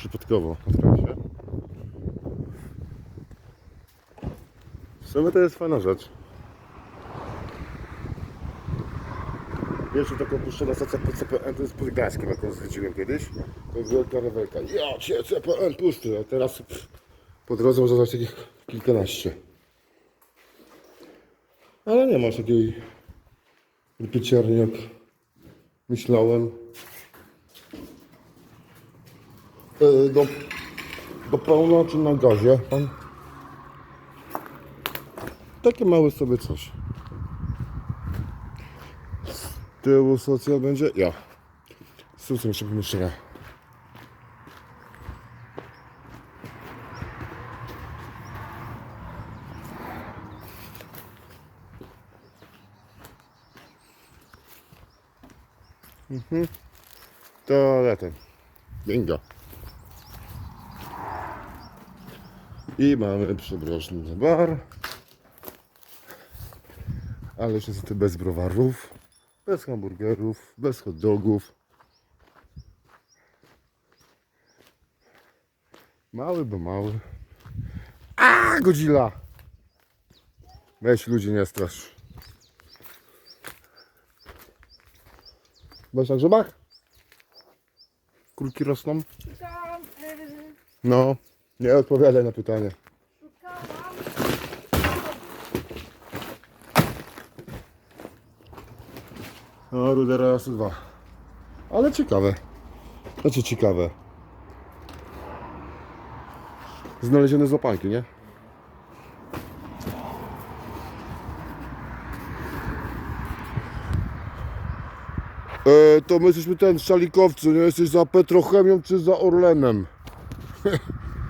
przypadkowo natknąłem się. W sumie to jest fajna rzecz. Pierwszą taką puszczoną stację pod CPN to jest pod Gdańskiem, jaką zwiedziłem kiedyś. To wielka rewelka. Ja cię, CPN pusty, a teraz po drodze można znaleźć takich kilkanaście. Ale nie masz takiej pieciarni jak myślałem. E, Do, do pełna czy na gazie? Pan? Takie małe sobie coś. Z tyłu socjal będzie? Ja. Z tyłu jeszcze pomieszczenia. Mhm. Toaletem. Bingo. I mamy przydrożny bar. Ale już niestety bez browarów, bez hamburgerów, bez hot dogów. Mały, bo mały. A, Godzilla! Weź ludzi nie strasz. Byłeś na grzybach? Kurki rosną? Yy, No, nie odpowiadaj na pytanie. Rudera raz dwa. Ale ciekawe. Znaczy ciekawe. Znalezione z łapanki, nie? E, to my jesteśmy ten, szalikowcy, nie jesteś za Petrochemią czy za Orlenem?